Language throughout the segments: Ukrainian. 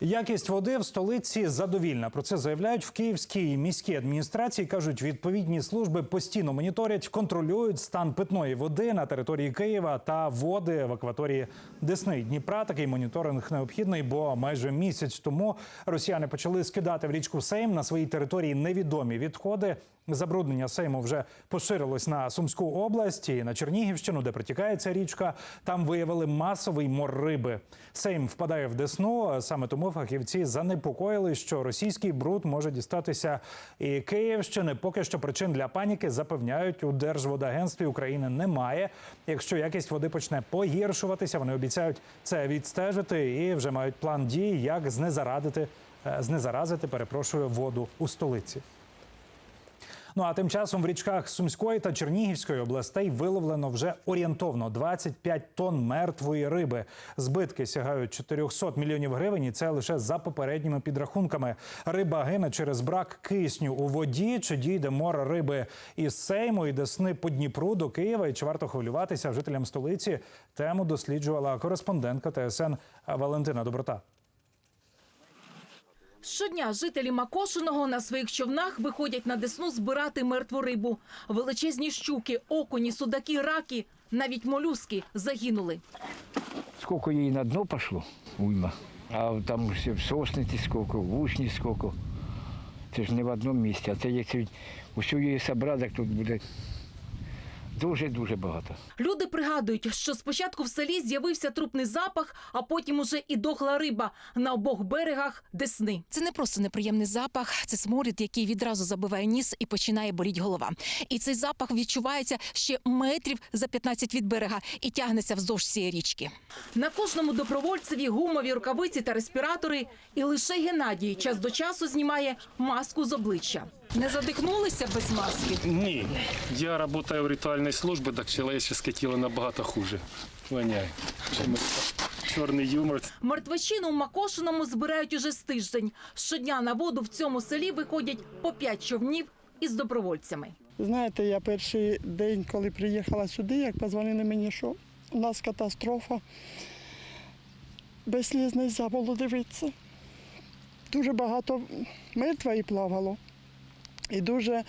Якість води в столиці задовільна. Про це заявляють в Київській міській адміністрації. кажуть, відповідні служби постійно моніторять, контролюють стан питної води на території Києва та води в акваторії Десни. і Дніпра. Такий моніторинг необхідний, бо майже місяць тому росіяни почали скидати в річку Сейм на своїй території невідомі відходи. Забруднення Сейму вже поширилось на Сумську область і на Чернігівщину, де протікає ця річка. Там виявили масовий мор риби. Сейм впадає в Десну. Саме тому фахівці занепокоїли, що російський бруд може дістатися і Київщини. Поки що причин для паніки запевняють у Держводагентстві України немає. Якщо якість води почне погіршуватися, вони обіцяють це відстежити і вже мають план дій, як знезарадити, е, знезаразити, перепрошую, воду у столиці. Ну а тим часом в річках Сумської та Чернігівської областей виловлено вже орієнтовно 25 тонн мертвої риби. Збитки сягають 400 мільйонів гривень, і це лише за попередніми підрахунками. Риба гине через брак кисню у воді. Чи дійде море риби із Сейму і Десни по Дніпру до Києва? І чи варто хвилюватися жителям столиці? Тему досліджувала кореспондентка ТСН Валентина Доброта. Щодня жителі Макошиного на своїх човнах виходять на десну збирати мертву рибу. Величезні щуки, окуні, судаки, раки, навіть молюски загинули. Сколько ей на дно пошло, уйма. А там в сосниці сколько, в вушні сколько. Це ж не в одному місці. А це якщо усю її собрати, тут буде дуже-дуже багато. Люди пригадують, що спочатку в селі з'явився трупний запах, а потім уже і дохла риба на обох берегах Десни. Це не просто неприємний запах, це сморід, який відразу забиває ніс і починає боліть голова. І цей запах відчувається ще метрів за 15 від берега і тягнеться вздовж цієї річки. На кожному добровольцеві гумові рукавиці та респіратори. І лише Геннадій час до часу знімає маску з обличчя. Не задихнулися без маски. Ні, я працюю в ритуальній службі, так чоловічське тіло набагато хуже. Воняє. Чорний юмор. Мертвечину в Макошиному збирають уже з тиждень. Щодня на воду в цьому селі виходять по п'ять човнів із добровольцями. Знаєте, я перший день, коли приїхала сюди, як позвонили мені, що у нас катастрофа, без сліз не можна було дивитися. Дуже багато мертвої плавало. І дуже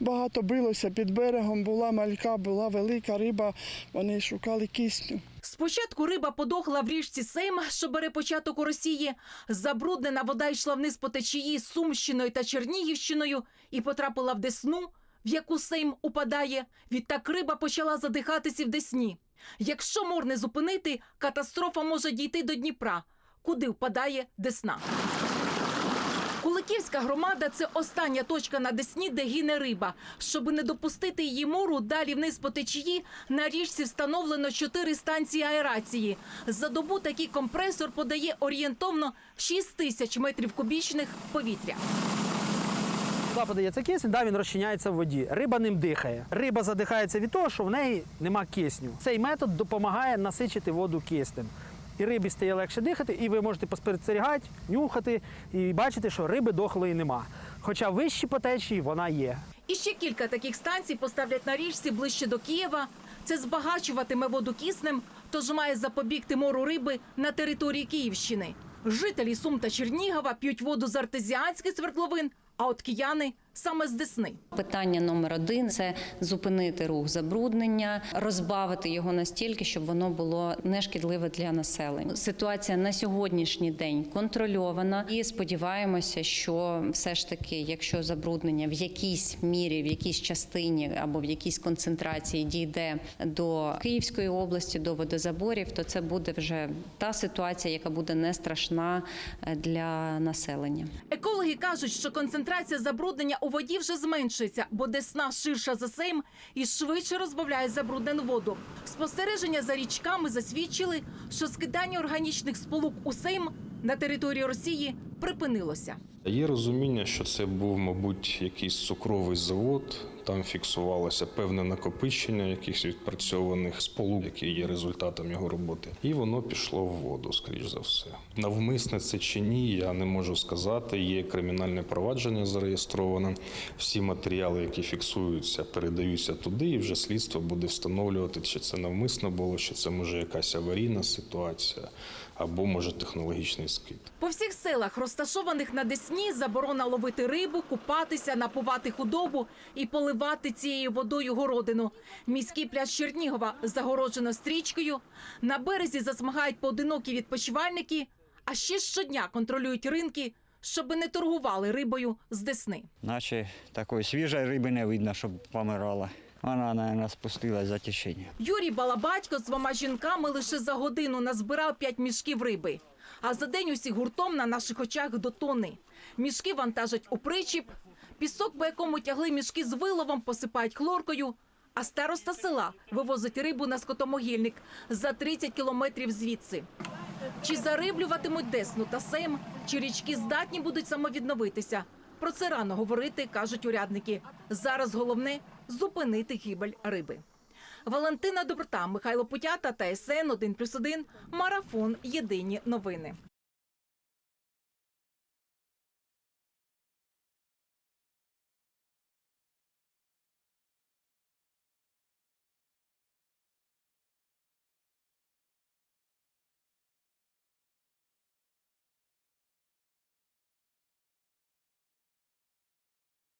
багато билося під берегом, була малька, була велика риба, вони шукали кисню. Спочатку риба подохла в річці Сейм, що бере початок у Росії. Забруднена вода йшла вниз по течії Сумщиною та Чернігівщиною і потрапила в Десну, в яку Сейм упадає. Відтак риба почала задихатися в Десні. Якщо мор не зупинити, катастрофа може дійти до Дніпра, куди впадає Десна. Куликівська громада це остання точка на Десні, де гине риба. Щоб не допустити її мору, далі вниз по течії на річці встановлено чотири станції аерації. За добу такий компресор подає орієнтовно 6 тисяч метрів кубічних повітря. Туди подається кисень, да, він розчиняється в воді. Риба ним дихає. Риба задихається від того, що в неї нема кисню. Цей метод допомагає насичити воду киснем. І рибі стає легше дихати, і ви можете поспостерігати, нюхати і бачити, що риби дохлої нема. Хоча вищі по течії вона є. І ще кілька таких станцій поставлять на річці ближче до Києва. Це збагачуватиме воду киснем, тож має запобігти мору риби на території Київщини. Жителі Сум та Чернігова п'ють воду з артезіанських свердловин, а от кияни саме з Десни. Питання номер один це зупинити рух забруднення, розбавити його настільки, щоб воно було нешкідливе для населення. Ситуація на сьогоднішній день контрольована, і сподіваємося, що все ж таки, якщо забруднення в якійсь мірі, в якійсь частині або в якійсь концентрації дійде до Київської області, до водозаборів, то це буде вже та ситуація, яка буде не страшна е, для населення. Екологи кажуть, що концентрація забруднення у воді вже зменшується, бо десна ширша за сейм і швидше розбавляє забруднену воду. Спостереження за річками засвідчили, що скидання органічних сполук у сейм на території Росії припинилося. Є розуміння, що це був, мабуть, якийсь цукровий завод. Там фіксувалося певне накопичення якихось відпрацьованих сполук, які є результатом його роботи. І воно пішло в воду, скоріш за все. Навмисне це чи ні, я не можу сказати. Є кримінальне провадження зареєстроване. Всі матеріали, які фіксуються, передаються туди, і вже слідство буде встановлювати, чи це навмисно було, чи це може якась аварійна ситуація, або може технологічний скид. По всіх селах, розташованих на Десні, заборона ловити рибу, купатися, напувати худобу і поливати цією водою городину. Міський пляж Чернігова загороджено стрічкою. На березі засмагають поодинокі відпочивальники, а ще щодня контролюють ринки, щоб не торгували рибою з Десни. Наче такої свіжої риби не видно, щоб помирала. Вона, мабуть, спустилась за течення. Юрій Балабатько з двома жінками лише за годину назбирав 5 мішків риби. А за день усі гуртом на наших очах до тони. Мішки вантажать у причіп, пісок, по якому тягли мішки з виловом, посипають хлоркою. А староста села вивозить рибу на скотомогильник за 30 кілометрів звідси. Чи зариблюватимуть Десну та Сейм, чи річки здатні будуть самовідновитися? Про це рано говорити, кажуть урядники. Зараз головне зупинити гибель риби. Валентина Доброта, Михайло Путята та СН 1+,1. Марафон. Єдині новини.